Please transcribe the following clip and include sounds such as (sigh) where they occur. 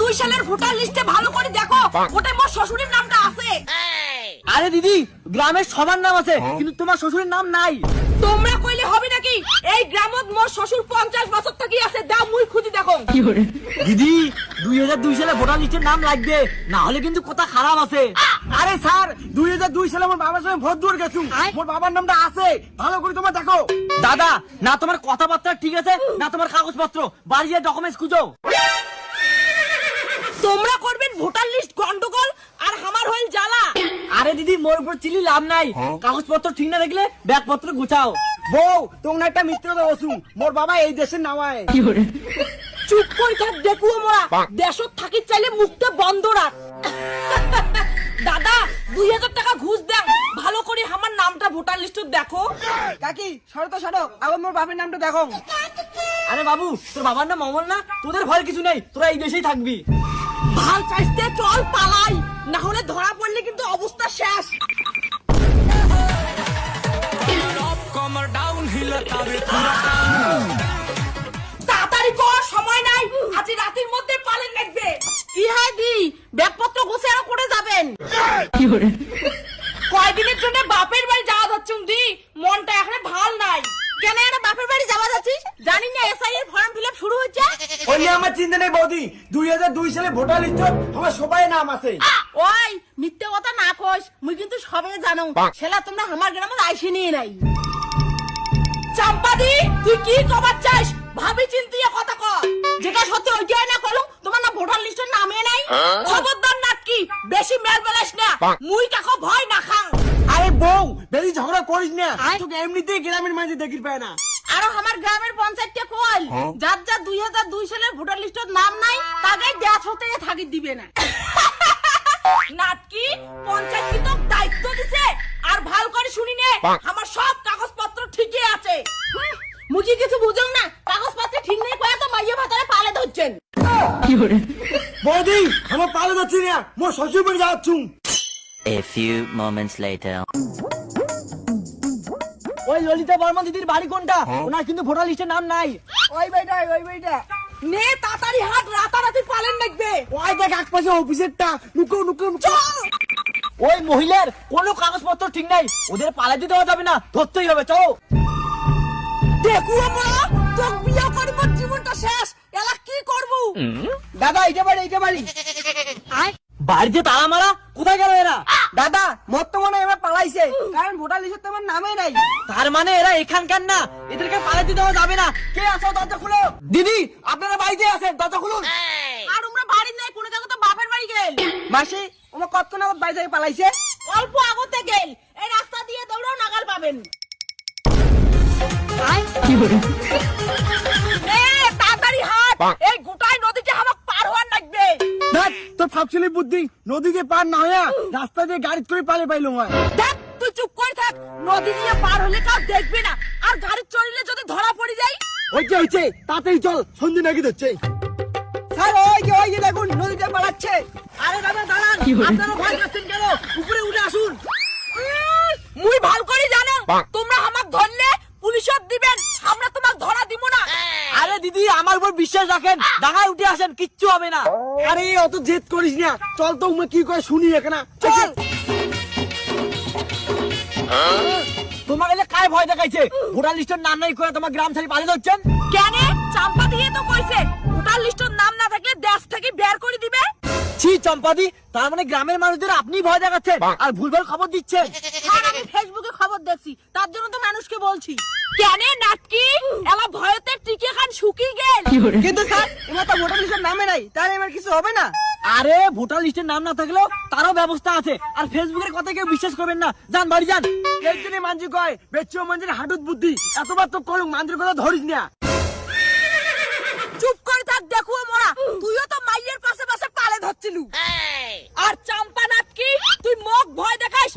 দুই সালের ভোটার লিস্টে ভালো করে দেখো ওটা মোর শ্বশুরের নামটা আছে। আরে দিদি গ্রামের সবার নাম আছে কিন্তু তোমার শ্বশুরের নাম নাই। তোমরা কইলে হবে নাকি? এই গ্রামত মোর শ্বশুর পঞ্চাশ বছর থেকে আছে দাও মুই খুঁজি দেখো। দিদি দুই হাজার দুই সালে ভোটার লিস্টের নাম লাগবে না হলে কিন্তু কথা খারাপ আছে। আরে স্যার দুই হাজার দুই সালে আমার বাবার সঙ্গে ভোট দিয়ে গেছু। মোর বাবার নামটা আছে ভালো করে তোমার দেখো। দাদা না তোমার কথাবার্তা ঠিক আছে না তোমার কাগজপত্র বাড়ি ডকুমেন্টস খুঁজো। তোমরা করবেন ভোটার লিস্ট গন্ডগোল আর আমার হইল জ্বালা। আরে দিদি মোর উপর চিলি লাভ নাই। কাগজপত্র ঠিক না দেখলে ব্যাগপত্র গুছাও। বউ তোমরা একটা মিত্র বসু মোর বাবা এই দেশের নামায় চুপ করে থাক দেখুও মোরা। দেশত থাকি চাইলে মুখটা বন্ধ রাখ। দাদা দুই হাজার টাকা ঘুষ দেন। ভালো করে আমার নামটা ভোটার লিস্টে দেখো। কাকি সরো তো সরো। আবার মোর বাবার নামটা দেখো। আরে বাবু তোর বাবার নাম অমল না? তোদের ভয় কিছু নেই। তোরা এই দেশেই থাকবি। ভালো চাইতে চল পালাই। না হলে ধরা পড়লে কিন্তু অবস্থা শেষ। তাড়াতাড়ি কর, সময় নাই। আজ রাতের মধ্যে পালেন দেখবে কি হ্যাঁ দি? ব্যাগপত্র গুছিয়ে করে যাবেন। কি করে? এসআই এর ফর্ম ফিল শুরু হচ্ছে? ওই নিয়ে আমার চিন্তা নেই বৌদি। দুই হাজার দুই সালে ভোটার লিস্ট আমার সবাই নাম আছে। ওই মিথ্যে কথা না কইস মুই কিন্তু সবে জানো। সেলা তোমরা আমার গ্রামে আইসি নিয়ে নাই। চাম্পাদি তুই কি কবার চাস? ভাবি চিন্তিয়ে কথা কর যেটা সত্যি ওইটাই না করুম তোমার না ভোটার লিস্টের নামে নাই। খবরদার নাটকি বেশি মেল বেলাস না। মুই কাকো ভয় না খাং আরে বউ বেশি ঝগড়া করিস না। তোকে এমনিতেই গ্রামের মাঝে দেখির পায় না। আরও আমার গ্রামের পঞ্চায়েতকে কল। যার যার দুই হাজার দুই সালের ভোটার লিস্টের নাম নাই তাকে দেশ হতে থাকি দিবে না। (laughs) নাটকি পঞ্চায়েত কি দায়িত্ব দিছে? আর ভালো করে শুনি নে আমার সব কাগজপত্র ঠিকই আছে। মুখি কিছু বুঝুন না কাগজপত্র ঠিক নেই কয়ে তো মাইয়া ভাতারে পালে ধরছেন। বৌদি আমার পালে যাচ্ছি না মোর শ্বশুর বাড়ি যাচ্ছু A few moments later. ওই ললিতা বর্মা দিদির বাড়ি কোনটা? ওনার কিন্তু ভোটার লিস্টের নাম নাই। ওই বেটা ওই বেটা। নে তাড়াতাড়ি হাত রাতারাতি পালেন লাগবে ওই দেখ এক পাশে অফিসেরটা। লুকো লুকো ওই মহিলার কোনো কাগজপত্র ঠিক নাই। ওদের পালাতে দেওয়া যাবে না। ধরতেই হবে চলো। দেখু আমরা তোর বিয়া করিব জীবনটা শেষ। এলা কি করব? দাদা এইটা বাড়ি এইটা বাড়ি। বাড়িতে তালা মারা? কোথায় গেল এরা? দাদা বর্তমানে এবার পালাইছে। কারণ ভোটার লিস্টে তোমার নামে নাই। তার মানে এরা এখানকার না। এদেরকে পালাতে দেওয়া যাবে না। কে আছো দরজা খুলো? দিদি আপনারা বাড়িতে আছেন দরজা খুলুন। আর আমরা বাড়ি নাই কোনো জায়গা তো বাপের বাড়ি গেল। মাসি ওমা কতক্ষণ আগত বাড়ি থেকে পালাইছে? অল্প আগতে গেল। এই রাস্তা দিয়ে দৌড়াও নাগাল পাবেন। এ, তাড়াতাড়ি হাট। এই তোর বুদ্ধি নদীকে পার না হইয়া রাস্তা দিয়ে গাড়ি করে পালে পাইলো হয়। দেখ তুই চুপ করে থাক। নদী দিয়ে পার হলে কাউ দেখবে না। আর গাড়ি চড়লে যদি ধরা পড়ে যাই হইছে হইছে তাড়াতাড়ি চল সন্ধে নাকি ধরছে। স্যার ওই যে ওই যে দেখুন নদীতে পালাচ্ছে। আরে দাদা দাঁড়ান আপনারা ভয় পাচ্ছেন কেন? উপরে উঠে আসুন। মুই ভালো করে জানো তোমরা আমাক ধরলে পুলিশত দিবেন আমরা তোমাক ধরা দিব না দিদি আমার উপর বিশ্বাস রাখেন ডাঙায় উঠে আসেন কিচ্ছু হবে না। আরে অত জেদ করিস না। চল তো উমে কি করে শুনি এখানে। চল। তোমাকে যে কায় ভয় দেখাইছে? ভোটার লিস্টের নাম নাই করে তোমার গ্রাম ছাড়ি পালিয়ে ধরছেন? কেন? চাম্পা দিয়ে তো কইছে ভোটার লিস্টের নাম না থাকলে দেশ থেকে বের করে দিবে? ছি চম্পাদি তার মানে গ্রামের মানুষদের আপনি ভয় দেখাচ্ছেন আর ভুলভাল খবর দিচ্ছেন। আমি ফেসবুকে খবর দেখছি। তার জন্য তো মানুষকে বলছি। কেন নাটকি? এলা ভয়তে টিকে খান শুকিয়ে গেল। কিন্তু স্যার এবার তো ভোটার লিস্টের নামে নাই তাহলে এবার কিছু হবে না। আরে ভোটার লিস্টের নাম না থাকলেও তারও ব্যবস্থা আছে। আর ফেসবুকের কথা কেউ বিশ্বাস করবেন না। যান বাড়ি যান। এই জন্য মানজি কয় বেচিও মঞ্জির হাঁটুত বুদ্ধি। এতবার তো করুক মাঞ্জির কথা ধরিস না। চুপ করে থাক দেখো মোরা। তুইও তো মাইয়ের পাশে পাশে পালে ধরছিলু। আর চাম্পা নাটকি তুই মোক ভয় দেখাইস